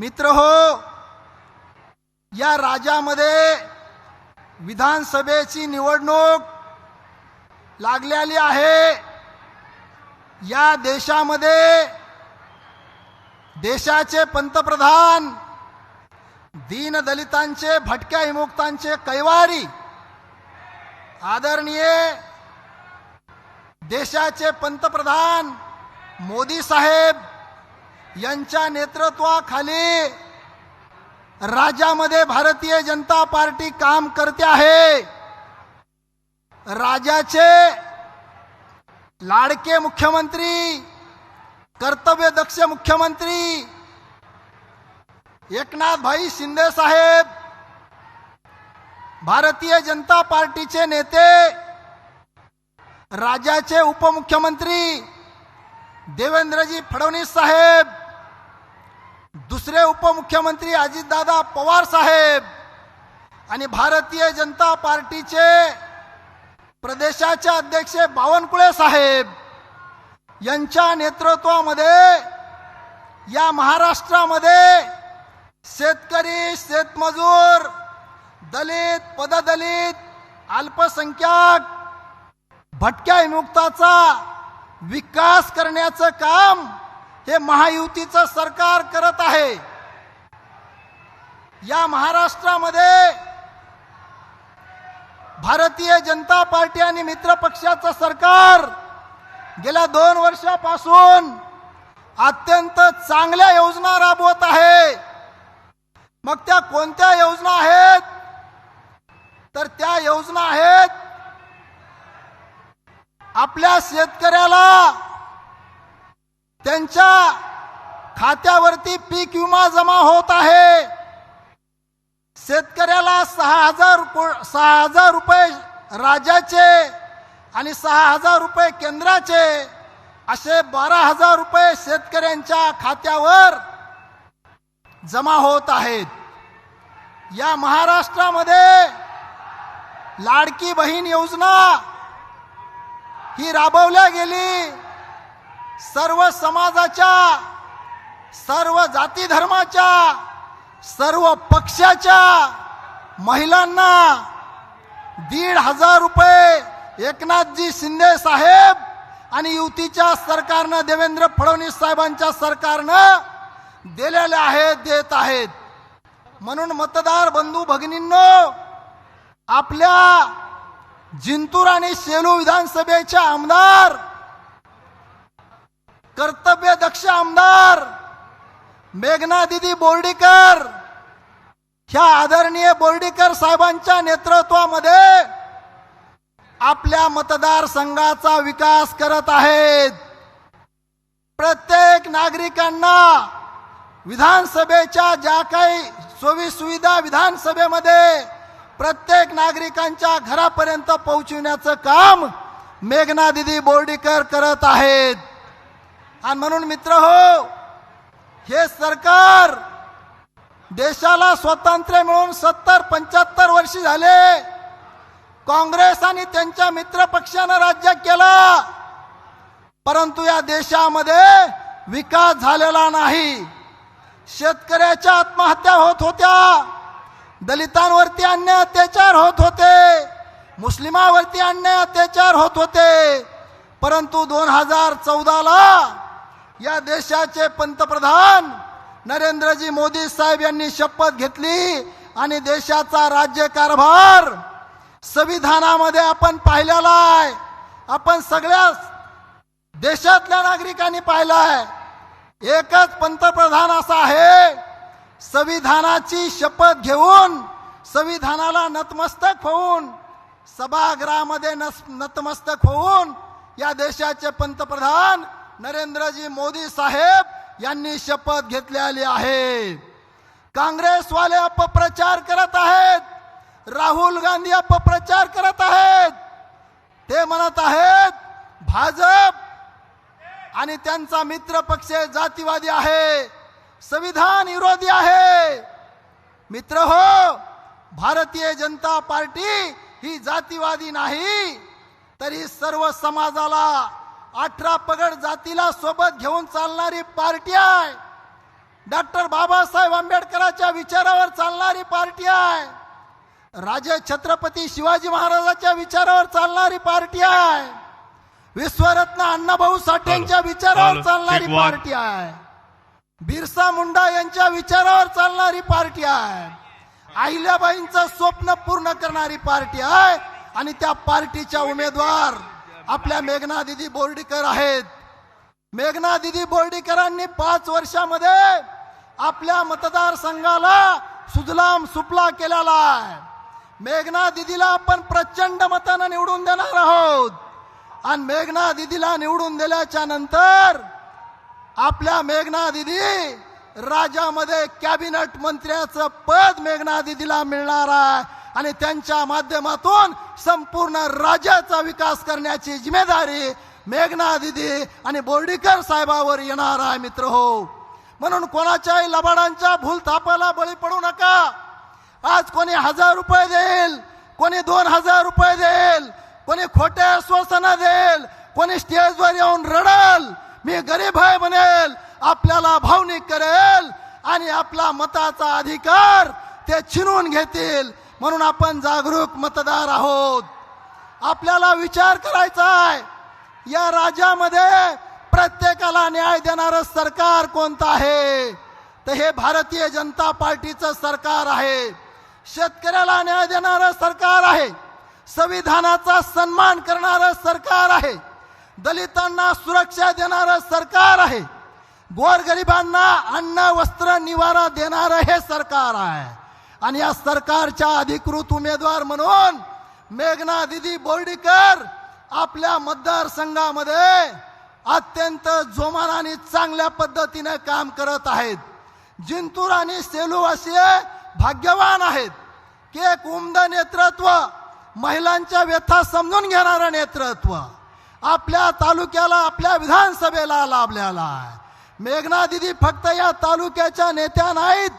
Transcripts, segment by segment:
मित्र हो या राज्यामध्ये विधानसभेची निवडणूक लागलेली आहे. या देशामध्ये देशाचे पंतप्रधान दीनदलितांचे भटक्या विमुक्तांचे कैवारी आदरणीय देशाचे पंतप्रधान मोदी साहेब यांच्या नेतृत्वाखाली राज्यामध्ये भारतीय जनता पार्टी काम करते आहे. राज्याचे लाडके मुख्यमंत्री कर्तव्यदक्ष मुख्यमंत्री एकनाथ भाई शिंदे साहेब भारतीय जनता पार्टीचे नेते राज्याचे उपमुख्यमंत्री देवेंद्रजी फडणवीस साहेब दुसरे उपमुख्यमंत्री अजितदादा पवार साहेब आणि भारतीय जनता पार्टीचे प्रदेशाचे अध्यक्ष बावनकुळे साहेब यांच्या नेतृत्वामध्ये या महाराष्ट्रामध्ये शेतकरी शेतमजूर दलित पददलित अल्पसंख्याक भटक्या विमुक्ताचा विकास करण्याचं काम हे महायुतीचं सरकार करत आहे. या महाराष्ट्रामध्ये भारतीय जनता पार्टी आणि मित्र पक्षाचं सरकार गेल्या दोन वर्षापासून अत्यंत चांगल्या योजना राबवत आहे. मग त्या कोणत्या योजना आहेत? तर त्या योजना आहेत आपल्या शेतकऱ्याला त्यांच्या खात्यावरती पीक विमा जमा होत आहे. शेतकऱ्याला सहा हजार सहा हजार रुपये राज्याचे आणि सहा हजार रुपये केंद्राचे असे बारा हजार रुपये शेतकऱ्यांच्या खात्यावर जमा होत आहेत. या महाराष्ट्रामध्ये लाडकी बहीण योजना ही राबवल्या गेली. सर्व समाजाच्या सर्व जाती धर्माच्या सर्व पक्षाच्या महिलांना दीड हजार रुपये एकनाथजी शिंदे साहेब आणि युतीच्या सरकारनं देवेंद्र फडणवीस साहेबांच्या सरकारनं दिलेले आहेत देत आहेत. म्हणून मतदार बंधू भगिनींनो आपल्या जिंतूर आणि सेलू विधानसभेचे आमदार कर्तव्य दक्ष आमदार मेघना दिदी बोर्डीकर. ह्या आदरणीय बोर्डीकर साहेबांच्या नेतृत्वामध्ये आपल्या मतदारसंघाचा विकास करत आहेत. प्रत्येक नागरिकांना विधानसभेच्या ज्या काही सोयी सुविधा विधानसभेमध्ये प्रत्येक नागरिकांच्या घरापर्यंत पोहोचविण्याचं काम मेघना दिदी बोर्डीकर करत आहेत. आणि म्हणून मित्र हो हे सरकार देशाला स्वातंत्र्य मिळून सत्तर पंच्याहत्तर वर्ष झाले. काँग्रेस आणि त्यांच्या मित्र पक्षानं राज्य केला. परंतु या देशामध्ये विकास झालेला नाही. शेतकऱ्याच्या आत्महत्या होत होत्या. दलितांवरती अन्याय अत्याचार होत होते. मुस्लिमावरती अन्याय अत्याचार होत होते. परंतु दोन हजार चौदाला या देशाचे पंतप्रधान नरेंद्रजी मोदी साहेब यांनी शपथ घेतली आणि देशाचा राज्यकारभार संविधानामध्ये आपण पाहिलेला आहे. आपण सगळ्या देशातल्या नागरिकांनी पाहिला आहे. एकच पंतप्रधान असा आहे संविधानाची शपथ घेऊन संविधानाला नतमस्तक होऊन सभागृहामध्ये नस नतमस्तक होऊन या देशाचे पंतप्रधान नरेंद्रजी मोदी साहेब यांनी शपथ घेतलेली आहे. काँग्रेसवाले अपप्रचार करत आहेत. राहुल गांधी अपप्रचार करत आहेत. ते म्हणत आहेत भाजप आणि त्यांचा मित्र पक्ष जातीवादी आहे. संविधान विरोधी आहे. मित्र हो भारतीय जनता पार्टी ही जातीवादी नाही तरी सर्व समाजाला अठरा पगड जातीला सोबत घेऊन चालणारी पार्टी आहे. डॉक्टर बाबासाहेब आंबेडकरांच्या विचारावर चालणारी पार्टी आहे. राजे छत्रपती शिवाजी महाराजांच्या विचारावर चालणारी पार्टी आहे. विश्वरत्न अण्णाभाऊ साठेंच्या विचारावर. चालणारी. पार्टी आहे. बिरसा मुंडा यांच्या विचारावर चालणारी पार्टी आहे. अहिल्याबाईंचं स्वप्न पूर्ण करणारी पार्टी आहे आणि त्या पार्टीच्या उमेदवार आपल्या मेघना दिदी बोर्डीकर आहेत. मेघना दिदी बोर्डीकरांनी पाच वर्षामध्ये आपल्या मतदारसंघाला सुजलाम सुपला केलेला आहे. मेघना दिदीला आपण प्रचंड मतानं निवडून देणार आहोत. आणि मेघना दिदीला निवडून दिल्याच्या नंतर आपल्या मेघना दिदी राज्यामध्ये कॅबिनेट मंत्र्याचं पद मेघना दिदीला मिळणार आहे. आणि त्यांच्या माध्यमातून संपूर्ण राज्याचा विकास करण्याची जिम्मेदारी मेघना दिदी आणि बोर्डीकर साहेबावर येणार आहे मित्र हो. म्हणून कोणाच्याही लबाडांच्या भूलथापाला बळी पडू नका. आज कोणी हजार रुपये देईल कोणी दोन हजार रुपये देईल कोणी खोटे आश्वासनं देईल कोणी स्टेजवर येऊन रडल मी गरीब आहे म्हणेल आपल्याला भावनिक करेल आणि आपला मताचा अधिकार ते छिनून घेतील. म्हणून आपण जागरूक मतदार आहोत. आपल्याला विचार करायचा आहे. या राज्यामध्ये प्रत्येकाला न्याय देणारं सरकार कोणतं आहे? तर हे भारतीय जनता पार्टीचं सरकार आहे. शेतकऱ्याला न्याय देणारं सरकार आहे. संविधानाचा सन्मान करणारं सरकार आहे. दलितांना सुरक्षा देणारं सरकार आहे. गोरगरिबांना अन्न वस्त्र निवारा देणारं हे सरकार आहे. आणि या सरकारच्या अधिकृत उमेदवार म्हणून मेघना दिदी बोर्डीकर आपल्या मतदारसंघामध्ये अत्यंत जोमानाने चांगल्या पद्धतीने काम करत आहेत. जिंतूर आणि सेलू असे भाग्यवान आहेत की एक उमद नेतृत्व महिलांच्या व्यथा समजून घेणारं नेतृत्व आपल्या तालुक्याला आपल्या विधानसभेला लाभलेला आहे. मेघना दिदी फक्त या तालुक्याच्या नेत्या नाहीत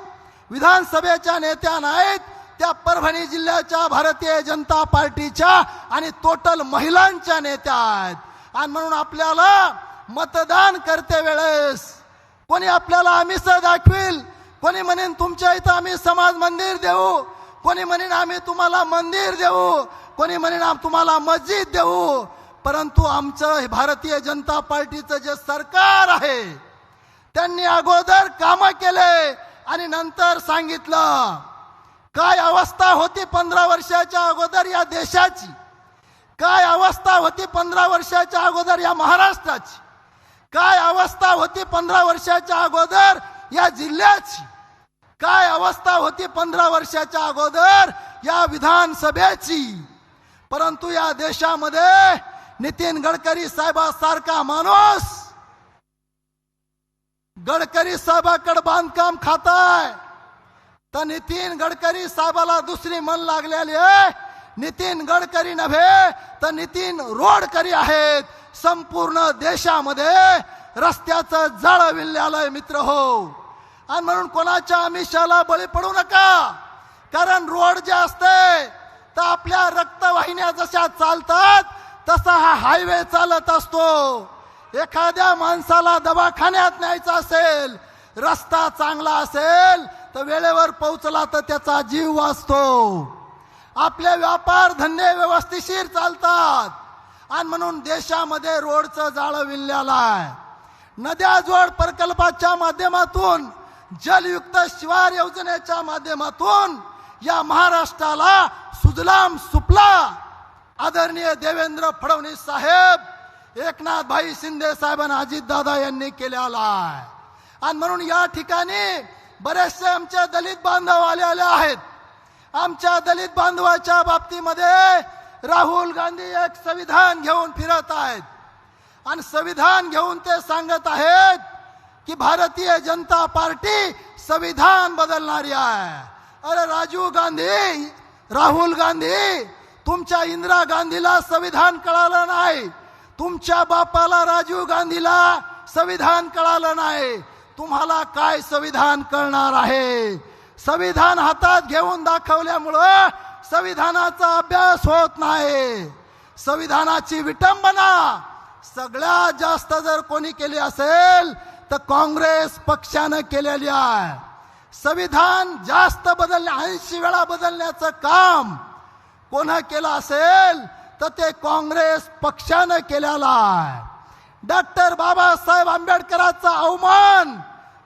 विधानसभेच्या नेत्या नाहीत त्या परभणी जिल्ह्याच्या भारतीय जनता पार्टीच्या आणि टोटल महिलांच्या नेत्या आहेत. आणि म्हणून आपल्याला मतदान करते वेळेस. कोणी आपल्याला आमिष दाखवील? कोणी म्हणेन तुमच्या इथं आम्ही समाज मंदिर देऊ. कोणी म्हणेन आम्ही तुम्हाला मंदिर देऊ. कोणी म्हणेन तुम्हाला मस्जिद देऊ. परंतु आमचं हे भारतीय जनता पार्टीचं जे सरकार आहे त्यांनी अगोदर कामं केले. आणि नंतर सांगितलं काय अवस्था होती पंधरा वर्षाच्या अगोदर या देशाची? काय अवस्था होती पंधरा वर्षाच्या अगोदर या महाराष्ट्राची? काय अवस्था होती पंधरा वर्षाच्या अगोदर या जिल्ह्याची? काय अवस्था होती पंधरा वर्षाच्या अगोदर या विधानसभेची? परंतु या देशामध्ये नितीन गडकरी साहेबासारखा माणूस गडकरी साहेबाकडे बांधकाम खाताय. तर नितीन गडकरी साहेबाला दुसरी मन लागलेली आहे. नितीन गडकरी नव्हे तर नितीन रोडकरी आहेत. संपूर्ण देशामध्ये रस्त्याचं जाळ विल्ल्यालंय मित्र हो. आणि म्हणून कोणाच्या आमिषाला बळी पडू नका. कारण रोड जे असते तर आपल्या रक्तवाहिन्या जशा चालतात तसा हा हायवे चालत असतो. एखाद्या माणसाला दवाखान्यात न्यायचा असेल रस्ता चांगला असेल तर वेळेवर पोहोचला तर त्याचा जीव वाचतो. आपले व्यापार धंदे व्यवस्थिशीर चालतात. आणि म्हणून देशामध्ये रोडचं जाळं विणलेलं आहे. नद्या जोड प्रकल्पाच्या माध्यमातून जलयुक्त शिवार योजनेच्या माध्यमातून या महाराष्ट्राला सुजलाम सुपला. आदरणीय देवेंद्र फडणवीस साहेब एकनाथ भाई शिंदे साहेबांना अजित दादा यांनी केलेला आहे. आणि म्हणून या ठिकाणी बरेचसे आमच्या दलित बांधव आलेले आहेत. आमच्या दलित बांधवाच्या बाबतीमध्ये राहुल गांधी एक संविधान घेऊन फिरत आहेत. आणि संविधान घेऊन ते सांगत आहेत की भारतीय जनता पार्टी संविधान बदलणारी आहे. अरे राजीव गांधी राहुल गांधी तुमच्या इंदिरा गांधीला संविधान कळालं नाही. तुमच्या बापाला राजीव गांधीला संविधान कळालं नाही. तुम्हाला काय संविधान कळणार आहे? संविधान हातात घेऊन दाखवल्यामुळं संविधानाचा अभ्यास होत नाही. संविधानाची विटंबना सगळ्यात जास्त जर कोणी केली असेल तर काँग्रेस पक्षानं केलेली आहे. संविधान जास्त बदलण्या ऐंशी वेळा बदलण्याचं काम कोणा केलं असेल तर ते काँग्रेस पक्षानं केलेला आहे. डॉक्टर बाबासाहेब आंबेडकरांचा अवमान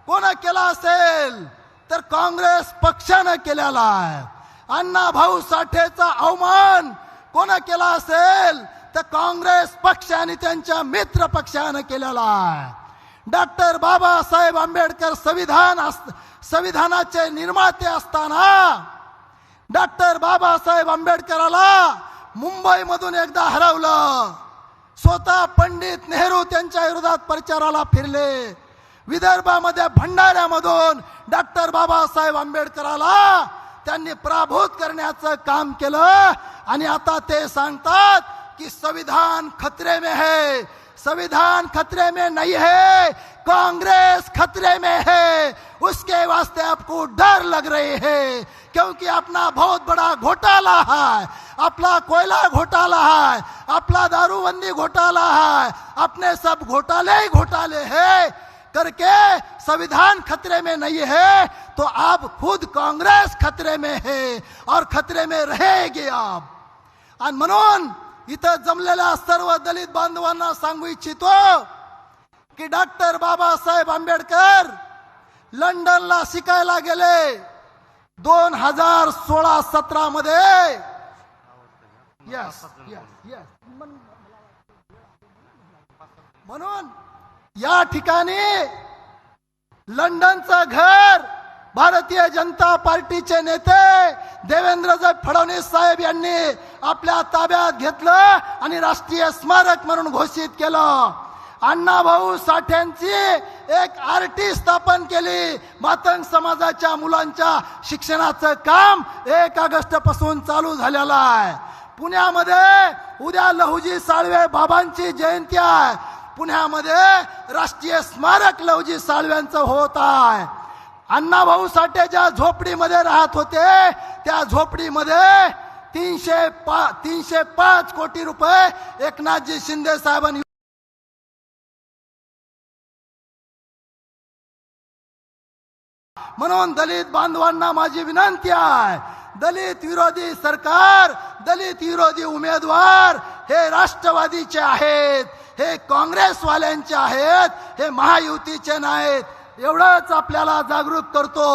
कोणा केला असेल तर काँग्रेस पक्षानं केलेला आहे. अण्णा भाऊ साठेचा अवमान कोणा केला असेल तर काँग्रेस पक्ष आणि त्यांच्या मित्र पक्षानं केलेला आहे. डॉक्टर बाबासाहेब आंबेडकर संविधान अस- संविधानाचे निर्माते असताना डॉक्टर बाबासाहेब आंबेडकराला मुंबईमधून एकदा हरवलं. स्वतः पंडित नेहरू त्यांच्या विरोधात प्रचाराला फिरले. विदर्भामध्ये भंडाऱ्यामधून डॉक्टर बाबासाहेब आंबेडकराला त्यांनी पराभूत करण्याचं काम केलं. आणि आता ते सांगतात की संविधान खतरे में है संविधान खतरे में नहीं है, कांग्रेस खतरे में है। उसके वास्ते आपको डर लग रहे है, क्योंकि अपना बहुत बड़ा घोटाला है। अपना कोयला घोटाला है अपना दारूबंदी घोटाला है अपने सब घोटाले ही घोटाले है। करके संविधान खतरे में नहीं है तो आप खुद कांग्रेस खतरे में है और खतरे में रहेगी आप। म्हणून इथं जमलेल्या सर्व दलित बांधवांना सांगू इच्छितो की डॉक्टर बाबासाहेब आंबेडकर लंडनला शिकायला गेले. दोन हजार सोळा सतरा मध्ये म्हणून या ठिकाणी लंडनचं घर भारतीय जनता पार्टीचे नेते देवेंद्रजी फडणवीस साहेब यांनी आपल्या ताब्यात घेतलं आणि राष्ट्रीय स्मारक म्हणून घोषित केलं. अण्णाभाऊ साठ्यांची एक आरटी स्थापन केली. मातंग समाजाच्या मुलांच्या शिक्षणाचं काम एक ऑगस्टपासून चालू झालेलं आहे. पुण्यामध्ये उद्या लहुजी साळवे बाबांची जयंती आहे. पुण्यामध्ये राष्ट्रीय स्मारक लहुजी साळव्यांचं होत आहे. अण्णाभाऊ साठे ज्या झोपडीमध्ये राहत होते त्या झोपडीमध्ये तीनशे पा तीनशे पाच कोटी रुपये एकनाथजी शिंदे साहेबांनी म्हणून दलित बांधवांना माझी विनंती आहे दलित विरोधी सरकार दलित विरोधी उमेदवार हे राष्ट्रवादीचे आहेत हे काँग्रेसवाल्यांचे आहेत हे महायुतीचे नाहीत. एवढंच आपल्याला जागरूक करतो.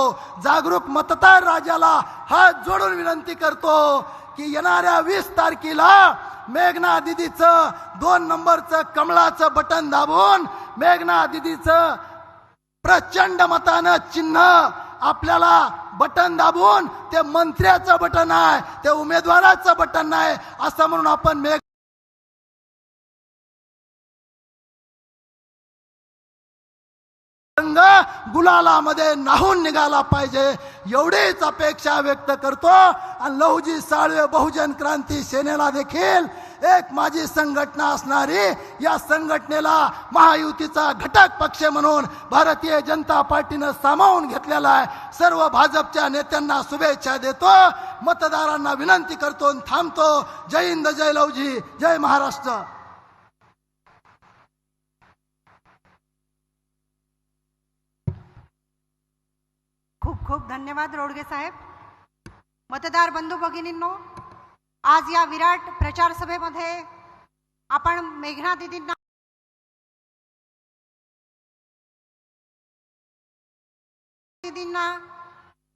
जागरूक मतदार राजाला हात जोडून विनंती करतो की येणाऱ्या वीस तारखेला मेघना दिदीचं दोन नंबरचं कमळाचं बटन दाबून मेघना दिदीचं प्रचंड मतानं चिन्ह आपल्याला बटन दाबून ते मंत्र्याचं बटन आहे ते उमेदवाराचं बटन आहे असं म्हणून आपण मेघ रंग गुलालामध्ये नाहून निघाला पाहिजे. एवढीच अपेक्षा व्यक्त करतो. आणि लहुजी साळवे बहुजन क्रांती सेनेला देखील एक माझी संघटना असणारी या संघटनेला महायुतीचा घटक पक्ष म्हणून भारतीय जनता पार्टीनं सामावून घेतलेला आहे. सर्व भाजपच्या नेत्यांना शुभेच्छा देतो. मतदारांना विनंती करतो आणि थांबतो. जय हिंद जय लवजी जय महाराष्ट्र. खूप धन्यवाद रोडगे साहेब. मतदार बंधू भगिनींनो आज या विराट प्रचार सभेमध्ये आपण मेघना दिदींना दिदींना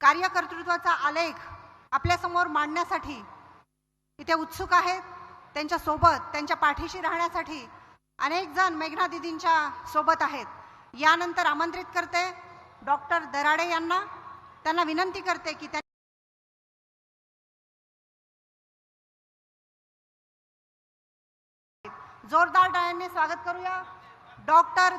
कार्यकर्तृत्वाचा आलेख आपल्यासमोर मांडण्यासाठी इथे उत्सुक आहेत. त्यांच्यासोबत त्यांच्या पाठीशी राहण्यासाठी अनेक जण मेघना दिदींच्या सोबत आहेत. यानंतर आमंत्रित करते डॉक्टर दराडे यांना. त्यांना विनंती करते की त्या जोरदार डाळ्यांनी स्वागत करूया. डॉक्टर